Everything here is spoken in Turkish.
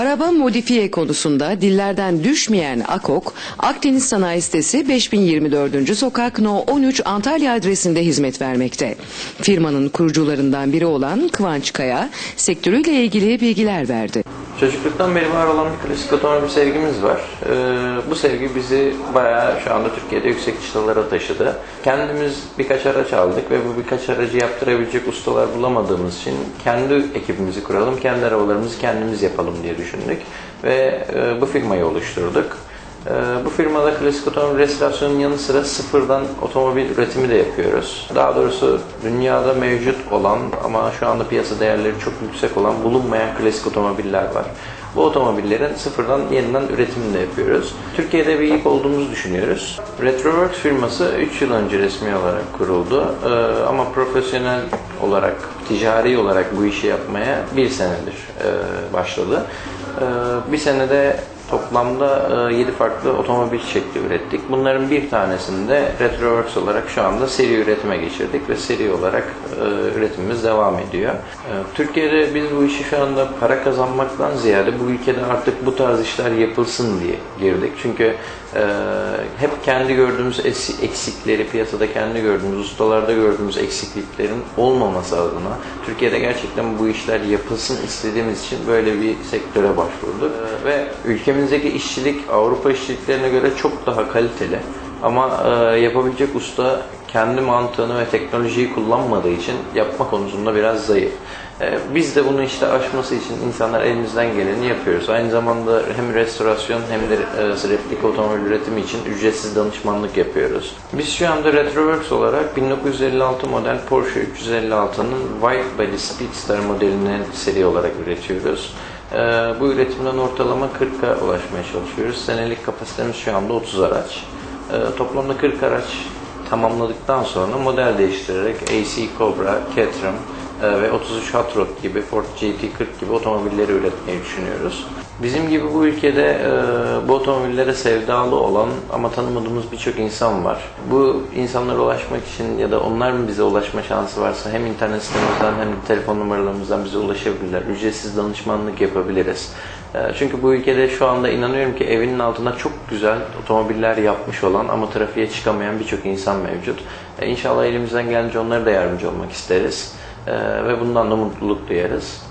Araba modifiye konusunda dillerden düşmeyen AKOK, Akdeniz Sanayi Sitesi 5024. Sokak No 13 Antalya adresinde hizmet vermekte. Firmanın kurucularından biri olan Kıvanç Kaya, sektörüyle ilgili bilgiler verdi. Çocukluktan beri var olan bir klasik otomobil sevgimiz var. Ee, bu sevgi bizi bayağı şu anda Türkiye'de yüksek çıtalara taşıdı. Kendimiz birkaç araç aldık ve bu birkaç aracı yaptırabilecek ustalar bulamadığımız için kendi ekibimizi kuralım, kendi arabalarımızı kendimiz yapalım diye düşündük. Ve e, bu firmayı oluşturduk. Ee, Bu firmada klasik otomobil restorasyonunun yanı sıra sıfırdan otomobil üretimi de yapıyoruz. Daha doğrusu dünyada mevcut olan ama şu anda piyasa değerleri çok yüksek olan bulunmayan klasik otomobiller var. Bu otomobillerin sıfırdan yeniden üretimini de yapıyoruz. Türkiye'de bir ilk olduğumuzu düşünüyoruz. Retroworks firması 3 yıl önce resmi olarak kuruldu. Ee, ama profesyonel olarak, ticari olarak bu işi yapmaya bir senedir e, başladı. Ee, bir senede Toplamda 7 farklı otomobil şekli ürettik. Bunların bir tanesini de Retroworks olarak şu anda seri üretime geçirdik ve seri olarak e, üretimimiz devam ediyor. E, Türkiye'de biz bu işi şu anda para kazanmaktan ziyade bu ülkede artık bu tarz işler yapılsın diye girdik. Çünkü e, hep kendi gördüğümüz eksikleri, piyasada kendi gördüğümüz, ustalarda gördüğümüz eksikliklerin olmaması adına Türkiye'de gerçekten bu işler yapılsın istediğimiz için böyle bir sektöre başvurduk. E, ve ülkemizdeki işçilik Avrupa işçiliklerine göre çok daha kaliteli. Ama e, yapabilecek usta kendi mantığını ve teknolojiyi kullanmadığı için yapma konusunda biraz zayıf. E, biz de bunu işte aşması için insanlar elimizden geleni yapıyoruz. Aynı zamanda hem restorasyon hem de e, otomobil üretimi için ücretsiz danışmanlık yapıyoruz. Biz şu anda Retroworks olarak 1956 model Porsche 356'nın White Body Speedster modelini seri olarak üretiyoruz. E, bu üretimden ortalama 40'a ulaşmaya çalışıyoruz. Senelik kapasitemiz şu anda 30 araç. E, toplamda 40 araç tamamladıktan sonra model değiştirerek AC Cobra, Caterham ve 33 Hot Rod gibi Ford GT40 gibi otomobilleri üretmeyi düşünüyoruz. Bizim gibi bu ülkede e, bu otomobillere sevdalı olan ama tanımadığımız birçok insan var. Bu insanlara ulaşmak için ya da onların bize ulaşma şansı varsa hem internet sitemizden hem de telefon numaralarımızdan bize ulaşabilirler. Ücretsiz danışmanlık yapabiliriz. E, Çünkü bu ülkede şu anda inanıyorum ki evinin altında çok güzel otomobiller yapmış olan ama trafiğe çıkamayan birçok insan mevcut. E, İnşallah elimizden gelince onlara da yardımcı olmak isteriz. E, Ve bundan da mutluluk duyarız.